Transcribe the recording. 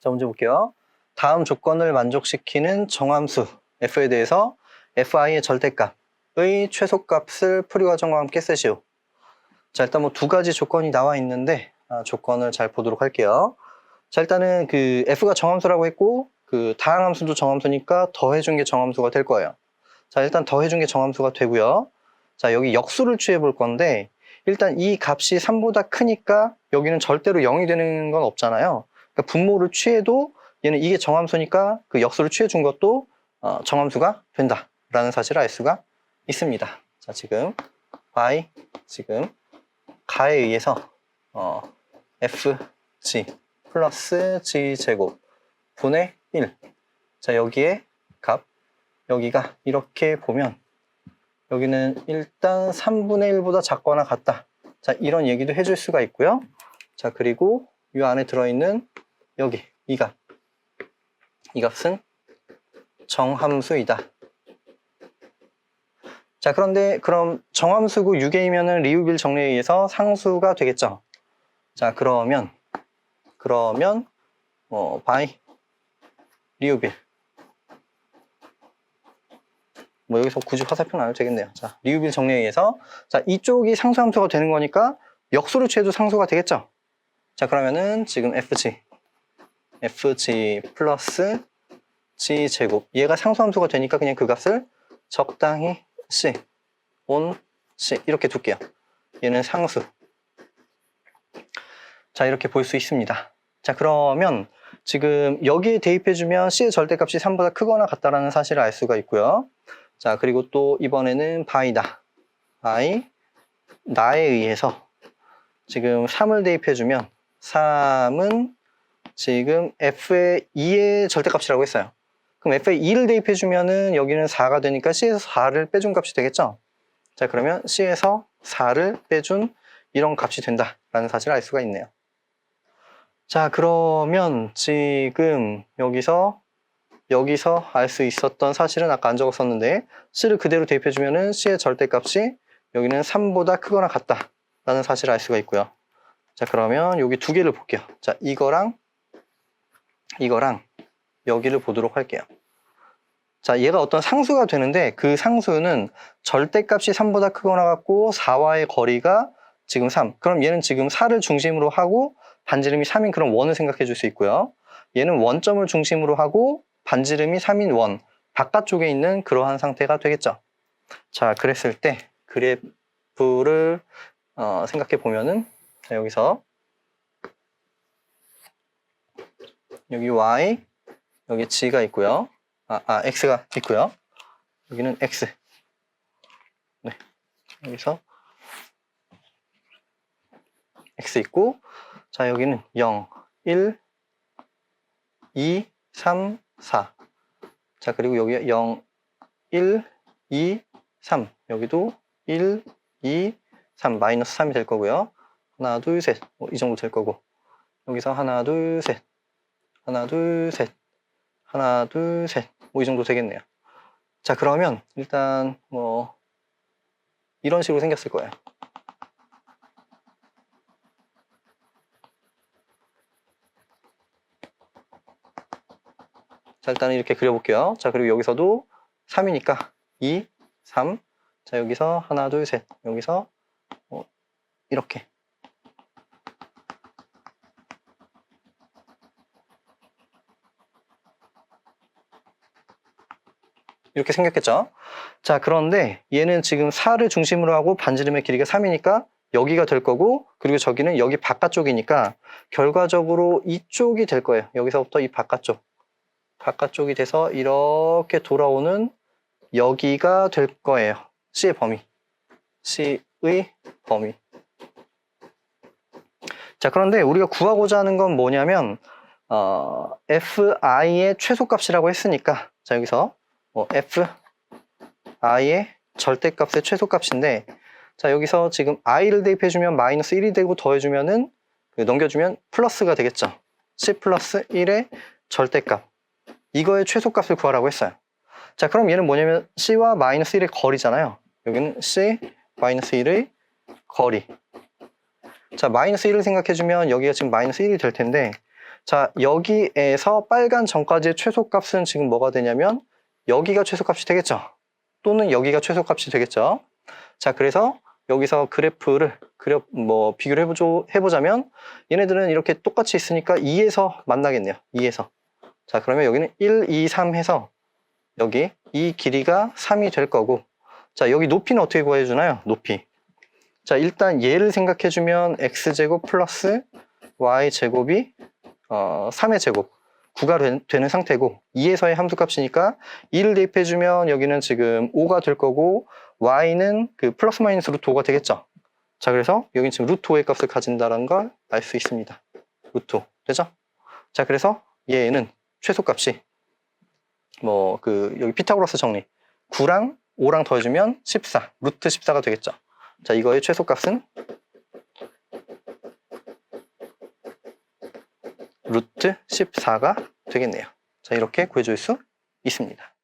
자, 문제 볼게요. 다음 조건을 만족시키는 정함수 f에 대해서 fi의 절대값의 최소값을 풀이과정과 함께 쓰시오. 자, 일단 뭐 두 가지 조건이 나와 있는데 아, 조건을 잘 보도록 할게요. 자, 일단은 그 f가 정함수라고 했고 그 다항함수도 정함수니까 더해준 게 정함수가 될 거예요. 자, 일단 더해준 게 정함수가 되고요. 자, 여기 역수를 취해 볼 건데 일단 이 값이 3보다 크니까 여기는 절대로 0이 되는 건 없잖아요. 그러니까 분모를 취해도 얘는 이게 정함수니까 그 역수를 취해 준 것도 어, 정함수가 된다라는 사실을 알 수가 있습니다. 자, 지금 y 지금 가에 의해서 어, fg 플러스 g 제곱 분의 1. 자, 여기에 값 여기가 이렇게 보면 여기는 일단 3분의 1보다 작거나 같다. 자, 이런 얘기도 해줄 수가 있고요. 자, 그리고 이 안에 들어있는 여기 이 값. 이 값은 정함수이다. 자, 그런데 그럼 정함수고 유계이면은 리우빌 정리에 의해서 상수가 되겠죠. 자, 그러면 그러면 어, 바이 리우빌 뭐 여기서 굳이 화살표 안 해도 되겠네요. 자, 리우빌 정리에 의해서 자, 이쪽이 상수함수가 되는 거니까 역수를 취해도 상수가 되겠죠. 자, 그러면은 지금 fg fg 플러스 g 제곱 얘가 상수함수가 되니까 그냥 그 값을 적당히 c 온 c 이렇게 둘게요. 얘는 상수. 자, 이렇게 볼 수 있습니다. 자, 그러면 지금 여기에 대입해주면 c의 절대값이 3보다 크거나 같다라는 사실을 알 수가 있고요. 자, 그리고 또 이번에는 바이다. 바이, 나에 의해서 지금 3을 대입해주면 3은 지금 f의 2의 절대값이라고 했어요. 그럼 f의 2를 대입해 주면은 여기는 4가 되니까 c에서 4를 빼준 값이 되겠죠? 자, 그러면 c에서 4를 빼준 이런 값이 된다라는 사실을 알 수가 있네요. 자, 그러면 지금 여기서 여기서 알 수 있었던 사실은 아까 안 적었었는데 C를 그대로 대입해 주면은 C의 절대값이 여기는 3보다 크거나 같다라는 사실을 알 수가 있고요. 자 그러면 여기 두 개를 볼게요. 자 이거랑 이거랑 여기를 보도록 할게요. 자 얘가 어떤 상수가 되는데 그 상수는 절대값이 3보다 크거나 같고 4와의 거리가 지금 3. 그럼 얘는 지금 4를 중심으로 하고 반지름이 3인 그런 원을 생각해 줄 수 있고요. 얘는 원점을 중심으로 하고 반지름이 3인 원 바깥쪽에 있는 그러한 상태가 되겠죠. 자, 그랬을 때 그래프를 어, 생각해 보면은 자, 여기서 여기 y 여기 g가 있고요. 아, 아 x가 있고요. 여기는 x. 네. 여기서 x 있고 자, 여기는 0, 1, 2, 3, 4. 자, 그리고 여기 0, 1, 2, 3. 여기도 1, 2, 3. 마이너스 3이 될 거고요. 하나, 둘, 셋. 뭐, 이 정도 될 거고. 여기서 하나, 둘, 셋. 하나, 둘, 셋. 하나, 둘, 셋. 뭐, 이 정도 되겠네요. 자, 그러면 일단 뭐, 이런 식으로 생겼을 거예요. 자, 일단 이렇게 그려볼게요. 자, 그리고 여기서도 3이니까 2, 3. 자, 여기서 하나, 둘, 셋. 여기서 어, 이렇게. 이렇게 생겼겠죠? 자, 그런데 얘는 지금 4를 중심으로 하고 반지름의 길이가 3이니까 여기가 될 거고, 그리고 저기는 여기 바깥쪽이니까 결과적으로 이쪽이 될 거예요. 여기서부터 이 바깥쪽. 바깥쪽이 돼서 이렇게 돌아오는 여기가 될 거예요. C의 범위. C의 범위. 자, 그런데 우리가 구하고자 하는 건 뭐냐면, 어, fi의 최소값이라고 했으니까, 자, 여기서 뭐 fi의 절대값의 최소값인데, 자, 여기서 지금 i를 대입해주면 마이너스 1이 되고 더해주면은, 그 넘겨주면 플러스가 되겠죠. c 플러스 1의 절대값. 이거의 최소값을 구하라고 했어요. 자, 그럼 얘는 뭐냐면 c와 마이너스 1의 거리잖아요. 여기는 c 마이너스 1의 거리. 자, 마이너스 1을 생각해주면 여기가 지금 마이너스 1이 될 텐데, 자, 여기에서 빨간 점까지의 최소값은 지금 뭐가 되냐면 여기가 최소값이 되겠죠. 또는 여기가 최소값이 되겠죠. 자, 그래서 여기서 그래프를 그려 뭐 비교를 해보죠, 해보자면 얘네들은 이렇게 똑같이 있으니까 2에서 만나겠네요. 2에서. 자, 그러면 여기는 1, 2, 3 해서 여기 이 길이가 3이 될 거고 자, 여기 높이는 어떻게 구해주나요? 높이. 자, 일단 얘를 생각해주면 x제곱 플러스 y제곱이 어, 3의 제곱 9가 되는 상태고 2에서의 함수값이니까 2를 대입해주면 여기는 지금 5가 될 거고 y는 그 플러스 마이너스 루트 5가 되겠죠. 자, 그래서 여기 지금 루트 5의 값을 가진다는 걸 알 수 있습니다. 루트 5. 되죠? 자, 그래서 얘는 최소값이 뭐 그 여기 피타고라스 정리 9랑 5랑 더해주면 14 루트 14가 되겠죠. 자, 이거의 최소값은 루트 14가 되겠네요. 자, 이렇게 구해줄 수 있습니다.